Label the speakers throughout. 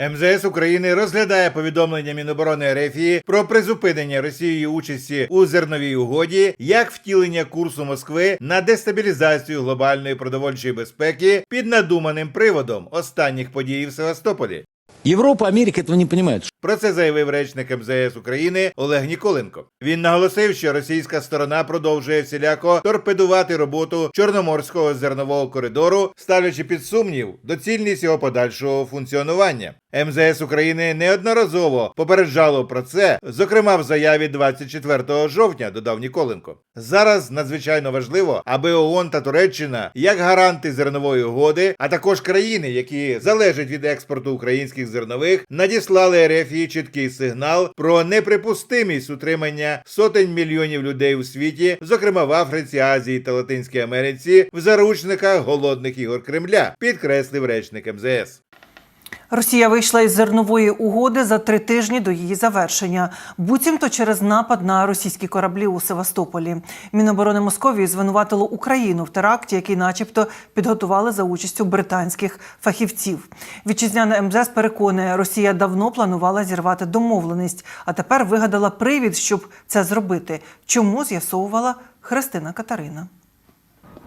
Speaker 1: МЗС України розглядає повідомлення Міноборони РФ про призупинення Росією участі у зерновій угоді як втілення курсу Москви на дестабілізацію глобальної продовольчої безпеки під надуманим приводом останніх подій в Севастополі.
Speaker 2: Європа, Америка этого не понимают.
Speaker 1: Про це заявив речник МЗС України Олег Ніколенко. Він наголосив, що російська сторона продовжує всіляко торпедувати роботу чорноморського зернового коридору, ставлячи під сумнів доцільність його подальшого функціонування. МЗС України неодноразово попереджало про це, зокрема в заяві 24 жовтня, додав Ніколенко. Зараз надзвичайно важливо, аби ООН та Туреччина, як гаранти зернової угоди, а також країни, які залежать від експорту українських зернових, надіслали РФ чіткий сигнал про неприпустимість утримання сотень мільйонів людей у світі, зокрема в Африці, Азії та Латинській Америці, в заручниках голодних ігор Кремля, підкреслив речник МЗС.
Speaker 3: Росія вийшла із зернової угоди за три тижні до її завершення, буцімто через напад на російські кораблі у Севастополі. Міноборони Московії звинуватило Україну в теракті, який, начебто, підготували за участю британських фахівців. Вітчизняна МЗС переконує, Росія давно планувала зірвати домовленість, а тепер вигадала привід, щоб це зробити. Чому з'ясовувала Христина Катерина.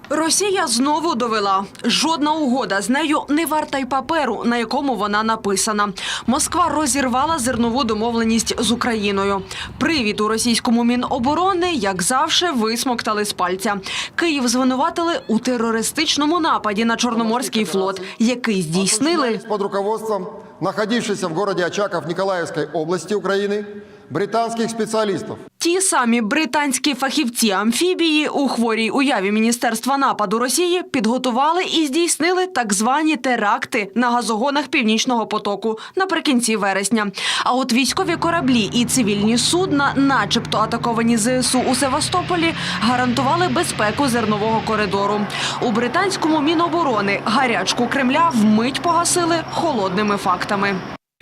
Speaker 4: Росія знову довела жодна угода з нею не варта й паперу, на якому вона написана. Москва розірвала зернову домовленість з Україною. Привід у російському міноборони, як завжди, висмоктали з пальця. Київ звинуватили у терористичному нападі на Чорноморський флот, який здійснили
Speaker 5: под руководством находившихся в городе Очаков Николаевской области Украины британских специалистов.
Speaker 4: Ті самі британські фахівці амфібії у хворій уяві міністерства нападу Росії підготували і здійснили так звані теракти на газогонах північного потоку наприкінці вересня. А от військові кораблі і цивільні судна, начебто атаковані ЗСУ у Севастополі, гарантували безпеку зернового коридору. У британському міноборони гарячку Кремля вмить погасили холодними фактами.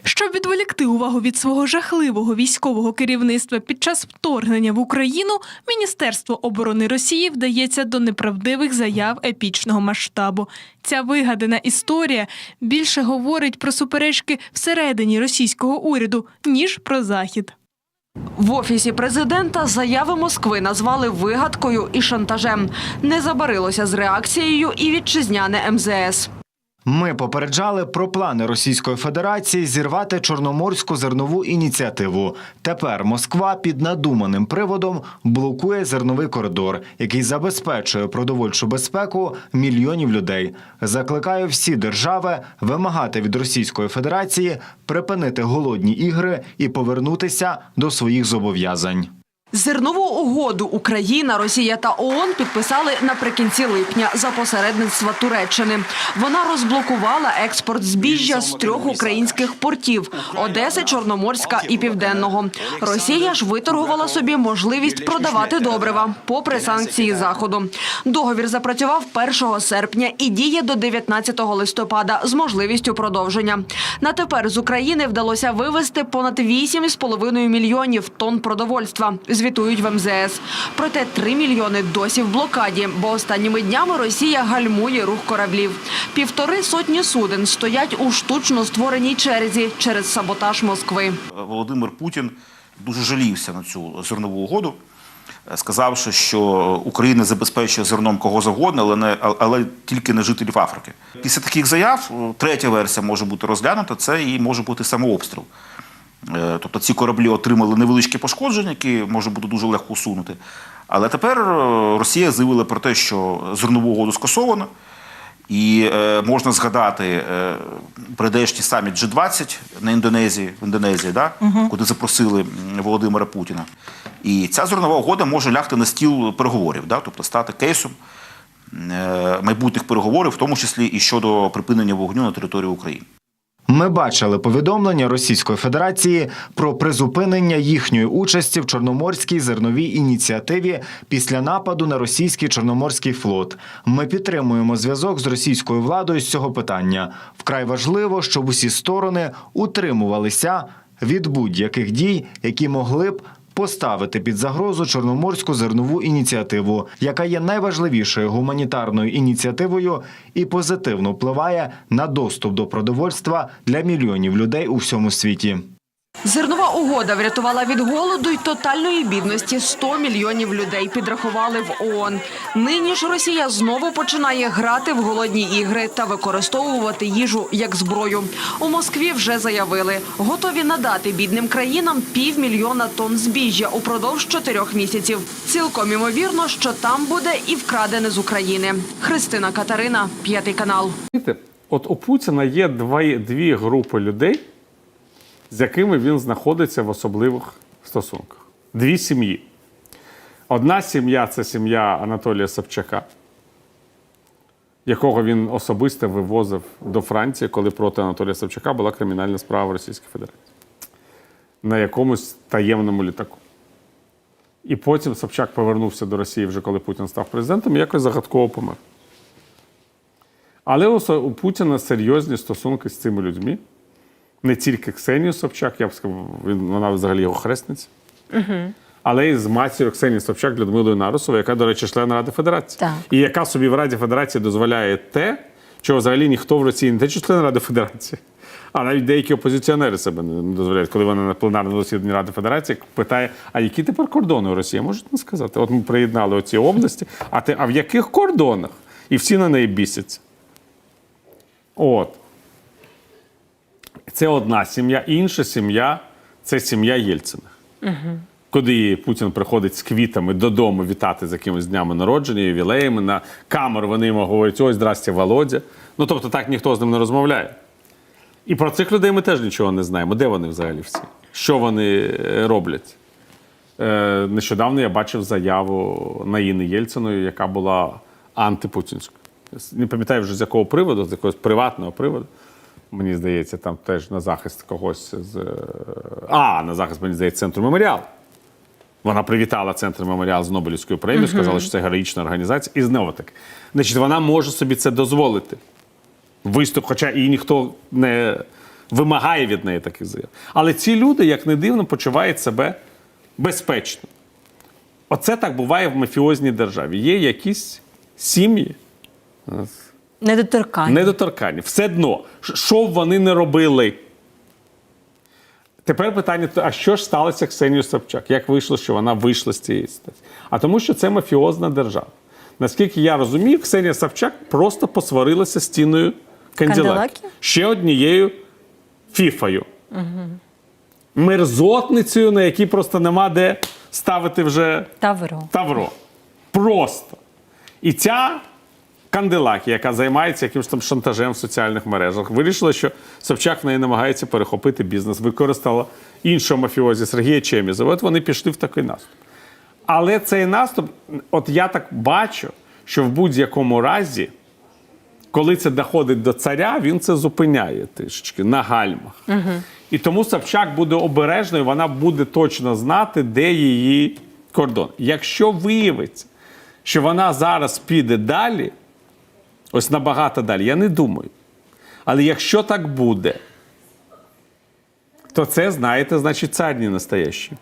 Speaker 6: Щоб відволікти увагу від свого жахливого військового керівництва під час вторгнення в Україну, Міністерство оборони Росії вдається до неправдивих заяв епічного масштабу. Ця вигадана історія більше говорить про суперечки всередині російського уряду ніж про захід.
Speaker 4: В офісі президента заяви Москви назвали вигадкою і шантажем. Не забарилося з реакцією і вітчизняне МЗС.
Speaker 7: Ми попереджали про плани Російської Федерації зірвати чорноморську зернову ініціативу. Тепер Москва під надуманим приводом блокує зерновий коридор, який забезпечує продовольчу безпеку мільйонів людей. Закликаю всі держави вимагати від Російської Федерації припинити голодні ігри і повернутися до своїх зобов'язань.
Speaker 4: Зернову угоду Україна, Росія та ООН підписали наприкінці липня за посередництва Туреччини. Вона розблокувала експорт збіжжя з трьох українських портів Одеси, Чорноморська і Південного. Росія ж виторгувала собі можливість продавати добрива, попри санкції заходу. Договір запрацював 1 серпня і діє до 19 листопада з можливістю продовження. На тепер з України вдалося вивезти понад 8,5 мільйонів тонн продовольства. Звітують в МЗС. Проте 3 мільйони досі в блокаді, бо останніми днями Росія гальмує рух кораблів. Півтори сотні суден стоять у штучно створеній черзі через саботаж Москви.
Speaker 8: Володимир Путін дуже жалівся на цю зернову угоду, сказавши, що Україна забезпечує зерном кого завгодно, але не але тільки не жителів Африки. Після таких заяв е, третя версія може бути розглянута. Це і може бути самообстріл. Е, Тобто ці кораблі отримали невеличкі пошкодження, які може бути дуже легко усунути. Але тепер е, Росія заявила про те, що зернову угоду скасовано. І е, можна згадати е, прийдешній саміт G20 на Індонезії, в Індонезії, да? куди запросили Володимира Путіна. І ця зернова угода може лягти на стіл переговорів, да? тобто стати кейсом е, майбутніх переговорів, в тому числі і щодо припинення вогню на території України.
Speaker 7: Ми бачили повідомлення Російської Федерації про призупинення їхньої участі в Чорноморській зерновій ініціативі після нападу на російський Чорноморський флот. Ми підтримуємо зв'язок з російською владою з цього питання. Вкрай важливо, щоб усі сторони утримувалися від будь-яких дій, які могли б поставити під загрозу чорноморську зернову ініціативу, яка є найважливішою гуманітарною ініціативою і позитивно впливає на доступ до продовольства для мільйонів людей у всьому світі.
Speaker 4: Зернова угода врятувала від голоду й тотальної бідності 100 мільйонів людей. Підрахували в ООН. Нині ж Росія знову починає грати в голодні ігри та використовувати їжу як зброю. У Москві вже заявили, готові надати бідним країнам півмільйона тонн збіжжя упродовж чотирьох місяців. Цілком імовірно, що там буде і вкрадене з України. Христина Катерина, п'ятий канал.
Speaker 9: От у Путіна є дві, дві групи людей, з якими він знаходиться в особливих стосунках. Дві сім'ї. Одна сім'я це сім'я Анатолія Савчака, якого він особисто вивозив до Франції, коли проти Анатолія Савчака була кримінальна справа в Російській Федерації на якомусь таємному літаку. І потім Собчак повернувся до Росії, вже коли Путін став президентом, і якось загадково помер. Але у Путіна серйозні стосунки з цими людьми. Не тільки Ксенію Собчак, я б сказав, вона взагалі його хресниця. Але і з матір'ю Ксенії Собчак Людмилою Нарусовою, яка, до речі, член Ради Федерації.
Speaker 10: Так.
Speaker 9: І яка собі в Раді Федерації дозволяє те, чого взагалі ніхто в Росії не те, що член Ради Федерації, а навіть деякі опозиціонери себе не дозволяють, коли вони на пленарному засіданні Ради Федерації питає, а які тепер кордони у Росії? Можуть не сказати. От ми приєднали оці області, а, ти, а в яких кордонах? І всі на неї бісяться. От. Це одна сім'я. Інша сім'я це сім'я Єльцина. Куди Путін приходить з квітами додому вітати з якимись днями народження, ювілеями, на камеру вони йому говорять: ось, здрасте, Володя. Ну тобто так ніхто з ним не розмовляє. І про цих людей ми теж нічого не знаємо. Де вони взагалі всі? Що вони е, роблять? Е, нещодавно я бачив заяву Наїни Єльциної, яка була антипутінською. Не пам'ятаю вже з якого приводу, з якогось приватного приводу. Мені здається, там теж на захист когось з. е, А, на захист, мені здається, центру меморіал. Вона привітала центр меморіал з Нобелівською премією, сказала, що це героїчна організація. І знову таки, значить, вона може собі це дозволити. Виступ, хоча і ніхто не вимагає від неї таких заяв. Але ці люди, як не дивно, почувають себе безпечно. Оце так буває в мафіозній державі. Є якісь сім'ї,
Speaker 10: Недоторкання.
Speaker 9: недоторканні. Все одно, що б вони не робили. Тепер питання: а що ж сталося з Ксенією Собчак? Як вийшло, що вона вийшла з цієї ситуації? А тому, що це мафіозна держава. Наскільки я розумію, Ксенія Собчак просто посварилася з тіною.
Speaker 10: Канделакі?
Speaker 9: Ще однією фіфою. Мерзотницею, на якій просто нема де ставити вже
Speaker 10: Тавро.
Speaker 9: Тавро. Просто. І ця Канделакі, яка займається якимось там шантажем в соціальних мережах, вирішила, що Собчак в неї намагається перехопити бізнес, використала іншого мафіозі Сергія Чемізова. От вони пішли в такий наступ. Але цей наступ, от я так бачу, що в будь-якому разі, коли це доходить до царя, він це зупиняє трішечки на гальмах. І тому Собчак буде обережною, вона буде точно знати, де її кордон. Якщо виявиться, що вона зараз піде далі, ось набагато далі, я не думаю. Але якщо так буде, то це, знаєте, значить, цар не.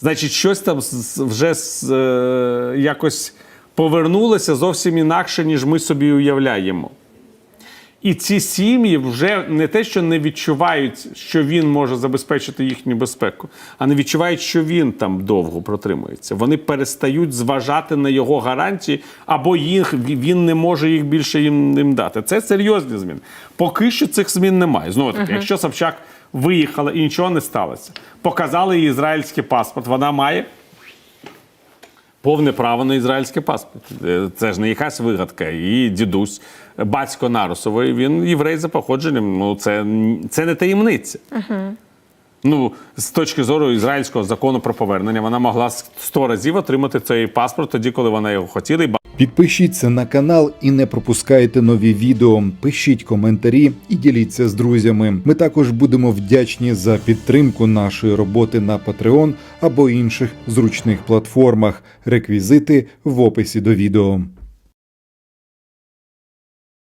Speaker 9: Значить, щось там вже е, якось повернулося зовсім інакше, ніж ми собі уявляємо. І ці сім'ї вже не те, що не відчувають, що він може забезпечити їхню безпеку, а не відчувають, що він там довго протримується. Вони перестають зважати на його гарантії, або їх він не може їх більше їм, їм дати. Це серйозні зміни. Поки що цих змін немає. Знову таки, якщо Собчак виїхала і нічого не сталося, показали їй ізраїльський паспорт, вона має повне право на ізраїльський паспорт. Е, Це ж не якась вигадка. Її дідусь, батько Нарусової, він єврей за походженням. Ну, це, це не таємниця. Ну, з точки зору ізраїльського закону про повернення, вона могла сто разів отримати цей паспорт тоді, коли вона його хотіла.
Speaker 11: Підпишіться на канал і не пропускайте нові відео. Пишіть коментарі і діліться з друзями. Ми також будемо вдячні за підтримку нашої роботи на Patreon або інших зручних платформах. Реквізити в описі до відео.